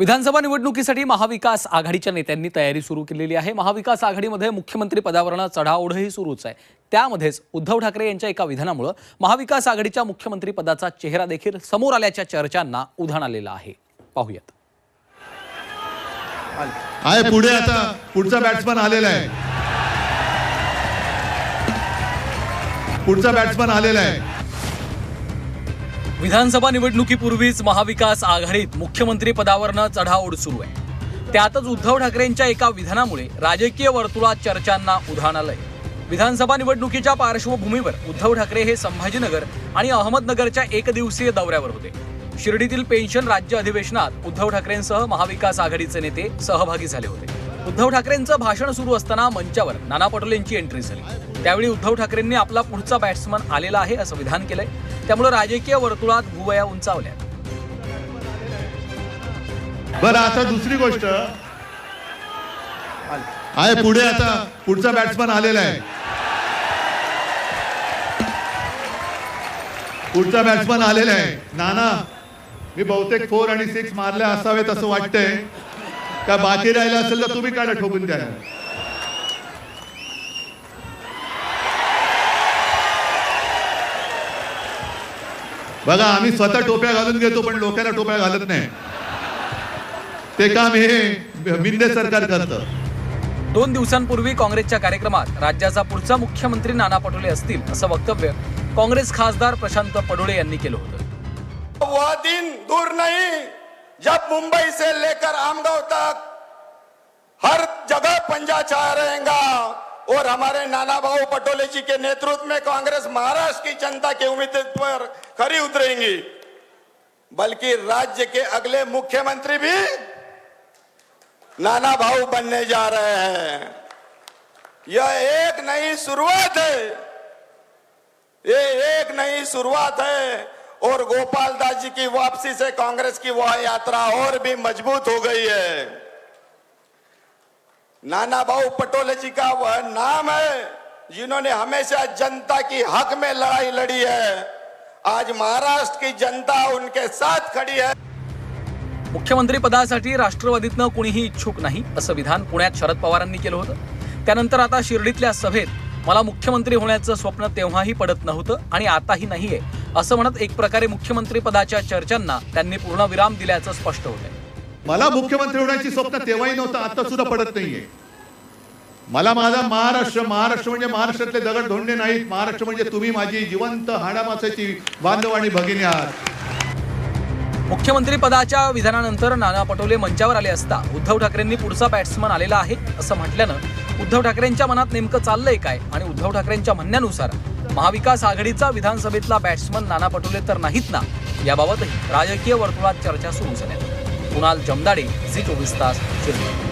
विधानसभा निवडणुकीसाठी महाविकास आघाडीच्या नेत्यांनी तयारी सुरू केलेली आहे. महाविकास आघाडीमध्ये मुख्यमंत्री पदावरनं चढाओढही सुरूच आहे. त्यामध्येच उद्धव ठाकरे यांच्या एका विधानामुळं महाविकास आघाडीच्या मुख्यमंत्री पदाचा चेहरा देखील समोर आल्याच्या चर्चांना उधाण आलेलं आहे. पाहूयात. आहे पुढे आता पुढचा बॅट्समन आलेला आहे. पुढचा बॅट्समन आलेला आहे. विधानसभा निवडणुकीपूर्वीच महाविकास आघाडीत मुख्यमंत्री पदावरनं चढाओढ सुरू आहे. त्यातच उद्धव ठाकरेंच्या एका विधानामुळे राजकीय वर्तुळात चर्चांना उधाण आलंय. विधानसभा निवडणुकीच्या पार्श्वभूमीवर उद्धव ठाकरे हे संभाजीनगर आणि अहमदनगरच्या एकदिवसीय दौऱ्यावर होते. शिर्डीतील पेन्शन राज्य अधिवेशनात उद्धव ठाकरेंसह महाविकास आघाडीचे नेते सहभागी झाले होते. उद्धव ठाकरेंचं भाषण सुरू असताना मंचावर नाना पटोलेंची एंट्री झाली. त्यावेळी उद्धव ठाकरेंनी आपला पुढचा बॅट्समन आलेला आहे असं विधान केलंय. त्यामुळे राजकीय वर्तुळात भुवया उंचावल्या. बरं आता दुसरी गोष्ट. आहे पुढे आता पुढचा बॅट्समन आलेला आहे. पुढचा बॅट्समन आलेला आहे. नाना मी बहुतेक फोर आणि सिक्स मारले असावेत असं वाटतंय. का बाकी राहिलं असेल तर तुम्ही काय ठोकून द्या बघा आम्ही स्वतः टोप्या घालून घेतो पण लोकांना टोप्या घालत नाही. ते काम हे मिंदे सरकार करतं. दोन दिवसांपूर्वी काँग्रेसच्या कार्यक्रमात राज्याचा पुढचा मुख्यमंत्री नाना पटोले असतील असं वक्तव्य काँग्रेस खासदार प्रशांत पडोळे यांनी केलं होतं. वह दिन दूर नहीं जब मुंबई से लेकर आमगांव तक हर जगह पंजा छाया रहेगा. और हमारे नाना भाऊ पटोले जी के नेतृत्व में कांग्रेस महाराष्ट्र की जनता के उम्मीद पर खरी उतरेंगी। बल्कि राज्य के अगले मुख्यमंत्री भी नाना भाऊ बनने जा रहे हैं। यह एक नई शुरुआत है। ये एक नई शुरुआत है और गोपाल दास जी की वापसी से कांग्रेस की वह यात्रा और भी मज़बूत हो गई है। नाना भाऊ पटोले जी का वह नाम है जिन्होंने हमेशा जनता की हक में लड़ाई लड़ी है। आज महाराष्ट्र की जनता उनके साथ खड़ी है। मुख्यमंत्री पदासाठी राष्ट्रवादीतनं कुणीही इच्छुक नाही असं विधान पुण्यात शरद पवारांनी केलं होतं. त्यानंतर आता शिर्डीतल्या सभेत मला मुख्यमंत्री होण्याचं स्वप्न तेव्हाही पडत नव्हतं आणि आताही नाहीये असं म्हणत एक प्रकारे मुख्यमंत्री पदाच्या चर्चांना त्यांनी पूर्णविराम दिल्याचं स्पष्ट होतंय. मला मुख्यमंत्री होण्याची स्वप्न तेव्हाही नव्हतं आता सुद्धा पडत नाहीये. मला माझा महाराष्ट्र महाराष्ट्र म्हणजे महाराष्ट्रातले दगड धोंडे नाहीत. महाराष्ट्र म्हणजे तुम्ही माझी जिवंत हाडामासाची बांधव आणि भगिनी आहात. मुख्यमंत्री पदाच्या विधानानंतर नाना पटोले मंचावर आले असता उद्धव ठाकरेंनी पुढचा बॅट्समन आलेला आहे असं म्हटल्यानं उद्धव ठाकरेंच्या मनात नेमकं चाललंय काय आणि उद्धव ठाकरेंच्या म्हणण्यानुसार महाविकास आघाडीचा विधानसभेतला बॅट्समन नाना पटोले तर नाहीत ना? याबाबतही राजकीय वर्तुळात चर्चा सुरू झाल्या कुणाल जमदाडे झी चोवीस तास शिर्डी